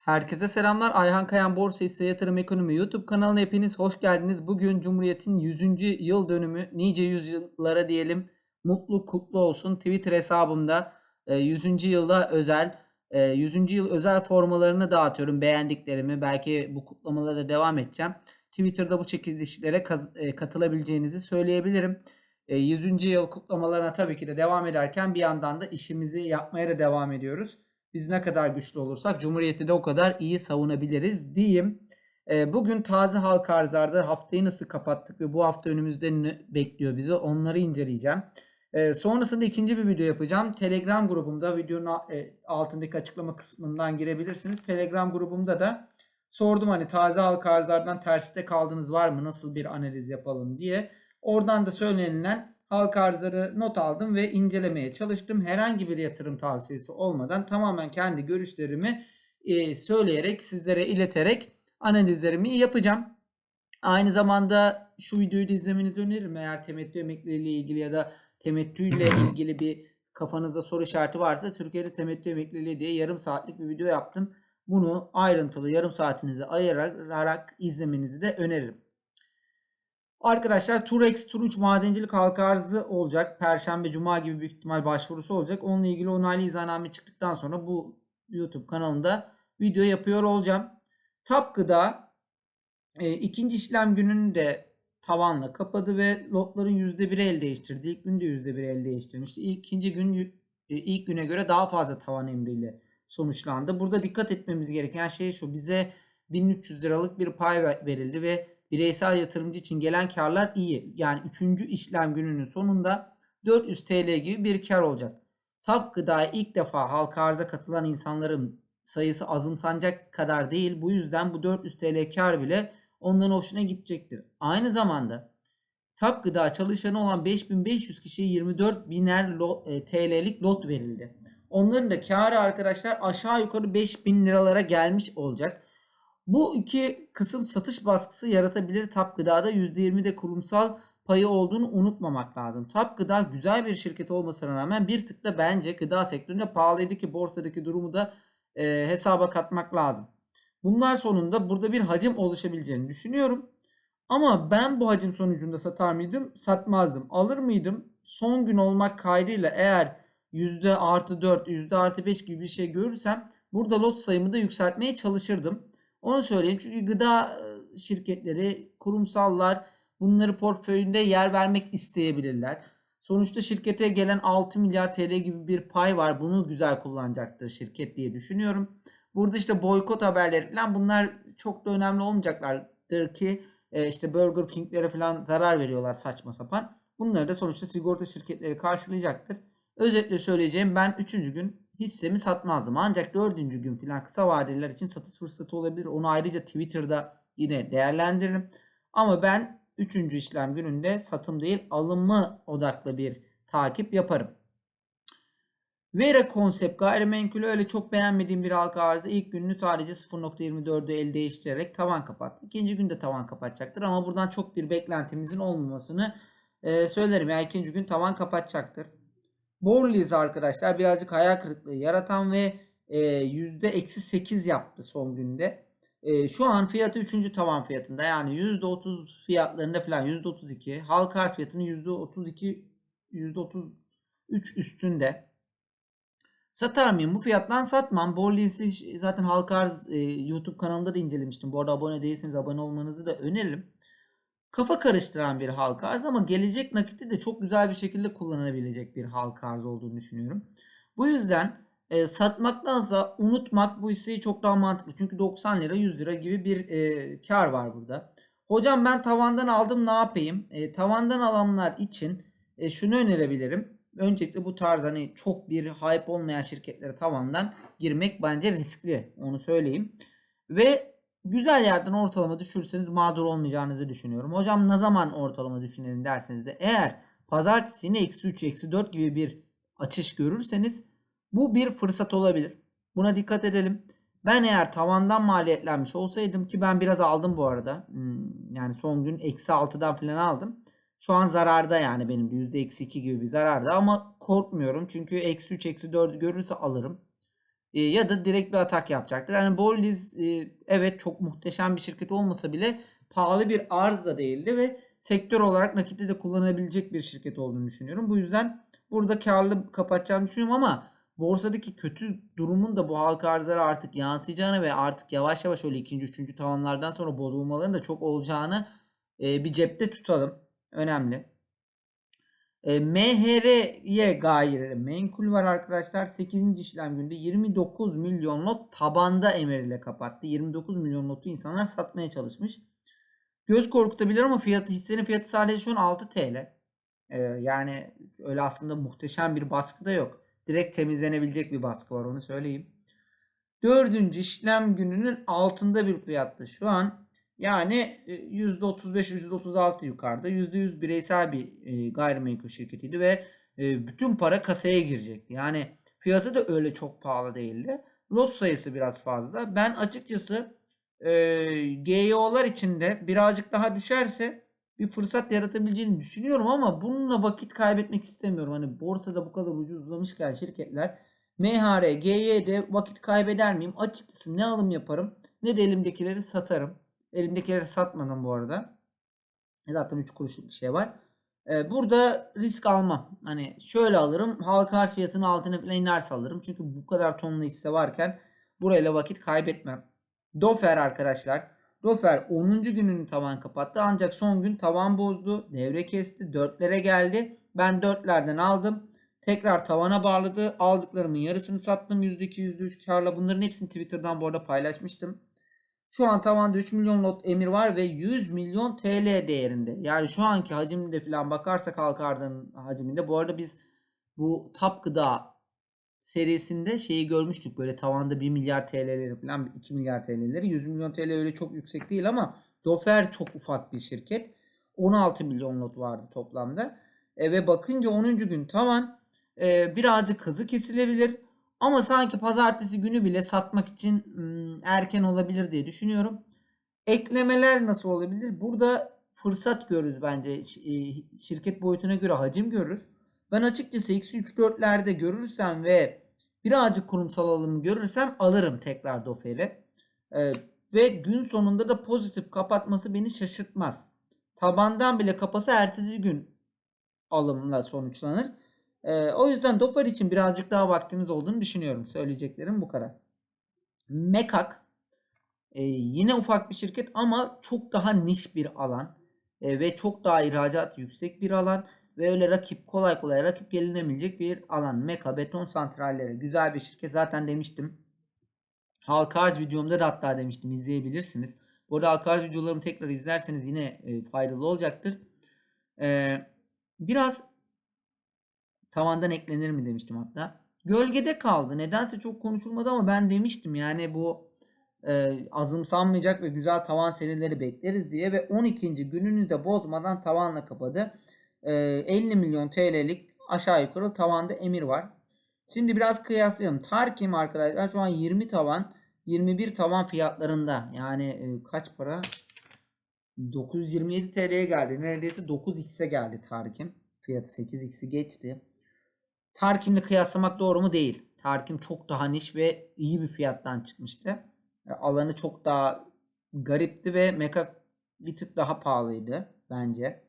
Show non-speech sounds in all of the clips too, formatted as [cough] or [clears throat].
Herkese selamlar. Ayhan Kayan Borsa Hisse Yatırım Ekonomi YouTube kanalına hepiniz hoş geldiniz. Bugün Cumhuriyet'in 100. yıl dönümü. Nice yüzyıllara diyelim. Mutlu kutlu olsun. Twitter hesabımda e, 100. yılda özel e, 100. yıl özel formalarını dağıtıyorum. Beğendiklerimi. Belki bu kutlamalara da devam edeceğim. Twitter'da bu çekilişlere e, katılabileceğinizi söyleyebilirim. E, 100. yıl kutlamalarına tabii ki de devam ederken bir yandan da işimizi yapmaya da devam ediyoruz. Biz ne kadar güçlü olursak Cumhuriyeti de o kadar iyi savunabiliriz diyeyim. E, bugün taze halka arzlarda haftayı nasıl kapattık ve bu hafta önümüzde ne bekliyor bizi onları inceleyeceğim. E, sonrasında ikinci bir video yapacağım. Telegram grubumda videonun e, altındaki açıklama kısmından girebilirsiniz. Telegram grubumda da sordum hani taze halka arzlardan terste kaldınız var mı nasıl bir analiz yapalım diye. Oradan da söylenilen halka arzları not aldım ve incelemeye çalıştım. Herhangi bir yatırım tavsiyesi olmadan tamamen kendi görüşlerimi e, söyleyerek sizlere ileterek analizlerimi yapacağım. Aynı zamanda şu videoyu da izlemenizi öneririm. Eğer temettü emekliliği ile ilgili ya da temettüyle [clears throat] ilgili bir kafanızda soru işareti varsa Türkiye'de temettü emekliliği diye yarım saatlik bir video yaptım. Bunu ayrıntılı yarım saatinizi ayırarak izlemenizi de öneririm. Arkadaşlar Turex Tur 3 madencilik halka arzı olacak. Perşembe, Cuma gibi büyük ihtimal başvurusu olacak. Onunla ilgili onaylı izahname çıktıktan sonra bu YouTube kanalında video yapıyor olacağım. Tap Gıda e, ikinci işlem gününü de tavanla kapadı ve lotların %1'i el değiştirdi. İlk günde %1 el değiştirmişti. İkinci gün e, ilk güne göre daha fazla tavan emriyle sonuçlandı. Burada dikkat etmemiz gereken şey şu. Bize 1300 liralık bir pay ver- verildi ve bireysel yatırımcı için gelen karlar iyi. Yani 3. işlem gününün sonunda 400 TL gibi bir kar olacak. Tap Gıda'ya ilk defa halka arza katılan insanların sayısı azımsanacak kadar değil. Bu yüzden bu 400 TL kar bile onların hoşuna gidecektir. Aynı zamanda Tap Gıda çalışanı olan 5500 kişiye 24 biner lo- e, TL'lik lot verildi. Onların da karı arkadaşlar aşağı yukarı 5000 liralara gelmiş olacak. Bu iki kısım satış baskısı yaratabilir. Tap Gıda'da %20'de kurumsal payı olduğunu unutmamak lazım. Tap Gıda güzel bir şirket olmasına rağmen bir tık da bence gıda sektöründe pahalıydı ki borsadaki durumu da e, hesaba katmak lazım. Bunlar sonunda burada bir hacim oluşabileceğini düşünüyorum. Ama ben bu hacim sonucunda satar mıydım? Satmazdım. Alır mıydım? Son gün olmak kaydıyla eğer artı 4, yüzde artı 5 gibi bir şey görürsem burada lot sayımı da yükseltmeye çalışırdım. Onu söyleyeyim çünkü gıda e, şirketleri, kurumsallar bunları portföyünde yer vermek isteyebilirler. Sonuçta şirkete gelen 6 milyar TL gibi bir pay var. Bunu güzel kullanacaktır şirket diye düşünüyorum. Burada işte boykot haberleri falan bunlar çok da önemli olmayacaklardır ki e, işte Burger King'lere falan zarar veriyorlar saçma sapan. Bunları da sonuçta sigorta şirketleri karşılayacaktır. Özetle söyleyeceğim ben 3. gün hissemi satmazdım. Ancak 4. gün falan kısa vadeliler için satış fırsatı olabilir. Onu ayrıca Twitter'da yine değerlendiririm. Ama ben 3. işlem gününde satım değil alımı odaklı bir takip yaparım. Vera konsept gayrimenkulü öyle çok beğenmediğim bir halka arzı ilk gününü sadece 0.24'ü el değiştirerek tavan kapattı. İkinci günde tavan kapatacaktır ama buradan çok bir beklentimizin olmamasını e, söylerim. Yani ikinci gün tavan kapatacaktır. Borliz arkadaşlar birazcık hayal kırıklığı yaratan ve e, %-8 yaptı son günde. E, şu an fiyatı 3. tavan fiyatında yani %30 fiyatlarında falan %32 halka arz fiyatının %32 %33 üstünde. Satar mıyım? Bu fiyattan satmam. Borlis'i zaten halka arz e, YouTube kanalımda da incelemiştim. Bu arada abone değilseniz abone olmanızı da öneririm. Kafa karıştıran bir halka arz ama gelecek nakiti de çok güzel bir şekilde kullanabilecek bir halka arz olduğunu düşünüyorum. Bu yüzden e, satmaktansa unutmak bu hisseyi çok daha mantıklı. Çünkü 90 lira 100 lira gibi bir e, kar var burada. Hocam ben tavandan aldım ne yapayım? E, tavandan alanlar için e, şunu önerebilirim. Öncelikle bu tarz hani çok bir hype olmayan şirketlere tavandan girmek bence riskli. Onu söyleyeyim. Ve güzel yerden ortalama düşürseniz mağdur olmayacağınızı düşünüyorum. Hocam ne zaman ortalama düşünelim derseniz de eğer pazartesi yine eksi 3, eksi 4 gibi bir açış görürseniz bu bir fırsat olabilir. Buna dikkat edelim. Ben eğer tavandan maliyetlenmiş olsaydım ki ben biraz aldım bu arada. Hmm, Yani son gün eksi 6'dan falan aldım. Şu an zararda yani benim de yüzde eksi 2 gibi bir zararda ama korkmuyorum. Çünkü eksi 3, eksi 4'ü görürse alırım. E, ya da direkt bir atak yapacaktır. Yani Bolliz e, evet çok muhteşem bir şirket olmasa bile pahalı bir arz da değildi ve sektör olarak nakitte de kullanabilecek bir şirket olduğunu düşünüyorum. Bu yüzden burada karlı kapatacağımı düşünüyorum ama borsadaki kötü durumun da bu halka arzlara artık yansıyacağını ve artık yavaş yavaş öyle ikinci, üçüncü tavanlardan sonra bozulmaların da çok olacağını e, bir cepte tutalım. Önemli. E, MHR'ye gayri menkul var arkadaşlar. 8. işlem günde 29 milyon lot tabanda emir ile kapattı. 29 milyon lotu insanlar satmaya çalışmış. Göz korkutabilir ama fiyatı hissenin fiyatı sadece şu an 6 TL. E, yani öyle aslında muhteşem bir baskı da yok. Direkt temizlenebilecek bir baskı var onu söyleyeyim. Dördüncü işlem gününün altında bir fiyattı. Şu an yani %35 %36 yukarıda %100 bireysel bir e, gayrimenkul şirketiydi ve e, bütün para kasaya girecekti. Yani fiyatı da öyle çok pahalı değildi. Lot sayısı biraz fazla. Ben açıkçası e, GEO'lar içinde birazcık daha düşerse bir fırsat yaratabileceğini düşünüyorum ama bununla vakit kaybetmek istemiyorum. Hani borsada bu kadar ucuzlamışken şirketler MHR, GY'de vakit kaybeder miyim? Açıkçası ne alım yaparım ne de elimdekileri satarım. Elimdekileri satmadım bu arada. Zaten 3 kuruşluk bir şey var. Ee, burada risk almam. Hani şöyle alırım. Halka arz fiyatının altına falan inerse alırım. Çünkü bu kadar tonlu hisse varken burayla vakit kaybetmem. Dofer arkadaşlar. Dofer 10. gününü tavan kapattı. Ancak son gün tavan bozdu. Devre kesti. 4'lere geldi. Ben 4'lerden aldım. Tekrar tavana bağladı. Aldıklarımın yarısını sattım. %2 %3 karla. Bunların hepsini Twitter'dan bu arada paylaşmıştım. Şu an tavanda 3 milyon lot emir var ve 100 milyon TL değerinde. Yani şu anki hacimde falan bakarsak halka arzının hacminde. Bu arada biz bu tap gıda serisinde şeyi görmüştük. Böyle tavanda 1 milyar TL'leri falan 2 milyar TL'leri. 100 milyon TL öyle çok yüksek değil ama Dofer çok ufak bir şirket. 16 milyon lot vardı toplamda. E, ve bakınca 10. gün tavan e, birazcık hızı kesilebilir. Ama sanki pazartesi günü bile satmak için erken olabilir diye düşünüyorum. Eklemeler nasıl olabilir? Burada fırsat görürüz bence. Şirket boyutuna göre hacim görürüz. Ben açıkçası X3-4'lerde görürsem ve birazcık kurumsal alımı görürsem alırım tekrar Dofer'i. Ve gün sonunda da pozitif kapatması beni şaşırtmaz. Tabandan bile kapasa ertesi gün alımla sonuçlanır. Ee, o yüzden Dofer için birazcık daha vaktimiz olduğunu düşünüyorum. Söyleyeceklerim bu kadar. Mekak e, yine ufak bir şirket ama çok daha niş bir alan e, ve çok daha ihracat yüksek bir alan ve öyle rakip kolay kolay rakip gelinemeyecek bir alan. Meka beton santralleri güzel bir şirket zaten demiştim. Halka arz videomda da hatta demiştim izleyebilirsiniz. Bu arada halka arz videolarımı tekrar izlerseniz yine e, faydalı olacaktır. E, biraz tavandan eklenir mi demiştim hatta. Gölgede kaldı. Nedense çok konuşulmadı ama ben demiştim yani bu e, azımsanmayacak ve güzel tavan serileri bekleriz diye ve 12. gününü de bozmadan tavanla kapadı. E, 50 milyon TL'lik aşağı yukarı tavanda emir var. Şimdi biraz kıyaslayalım. Tarkim arkadaşlar şu an 20 tavan 21 tavan fiyatlarında. Yani e, kaç para? 927 TL'ye geldi. Neredeyse 9x'e geldi Tarkim. Fiyatı 8x'i geçti. Tarkim'le kıyaslamak doğru mu? Değil. Tarkim çok daha niş ve iyi bir fiyattan çıkmıştı. E, alanı çok daha garipti ve Meka bir tık daha pahalıydı bence.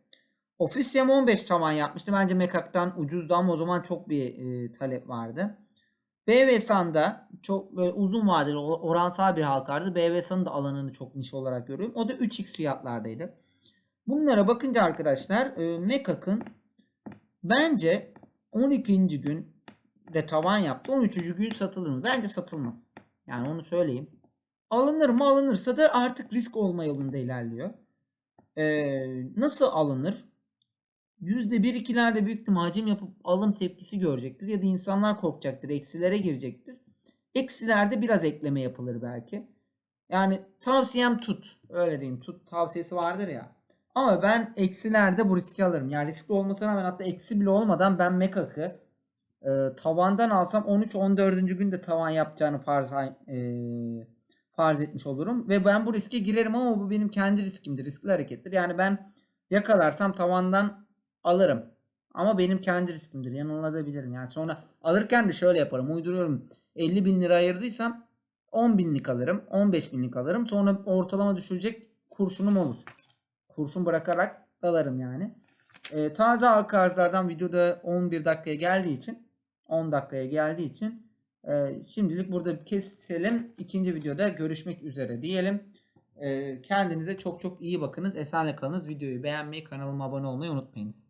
Officium 15 tavan yapmıştı. Bence Mekak'tan ucuzdu ama o zaman çok bir e, talep vardı. BVSAN'da çok böyle uzun vadeli oransal bir halka arzı. BVSAN'ın da alanını çok niş olarak görüyorum. O da 3x fiyatlardaydı. Bunlara bakınca arkadaşlar e, Mekak'ın bence 12. gün de tavan yaptı. 13. gün satılır mı? Bence satılmaz. Yani onu söyleyeyim. Alınır mı? Alınırsa da artık risk olma yolunda ilerliyor. Ee, nasıl alınır? %1-2'lerde büyük hacim yapıp alım tepkisi görecektir. Ya da insanlar korkacaktır. Eksilere girecektir. Eksilerde biraz ekleme yapılır belki. Yani tavsiyem tut. Öyle diyeyim. Tut tavsiyesi vardır ya. Ama ben eksilerde bu riski alırım. Yani riskli olmasına rağmen hatta eksi bile olmadan ben Mekak'ı e, tavandan alsam 13-14. günde tavan yapacağını farz, e, farz etmiş olurum. Ve ben bu riske girerim ama bu benim kendi riskimdir. Riskli harekettir. Yani ben yakalarsam tavandan alırım. Ama benim kendi riskimdir. Yanılabilirim. Yani sonra alırken de şöyle yaparım. Uyduruyorum. 50 bin lira ayırdıysam 10 binlik alırım. 15 binlik alırım. Sonra ortalama düşürecek kurşunum olur. Kurşun bırakarak alırım yani. Ee, taze halka arzlardan videoda 11 dakikaya geldiği için 10 dakikaya geldiği için e, şimdilik burada keselim. İkinci videoda görüşmek üzere diyelim. Ee, kendinize çok çok iyi bakınız. Esenle kalınız. Videoyu beğenmeyi, kanalıma abone olmayı unutmayınız.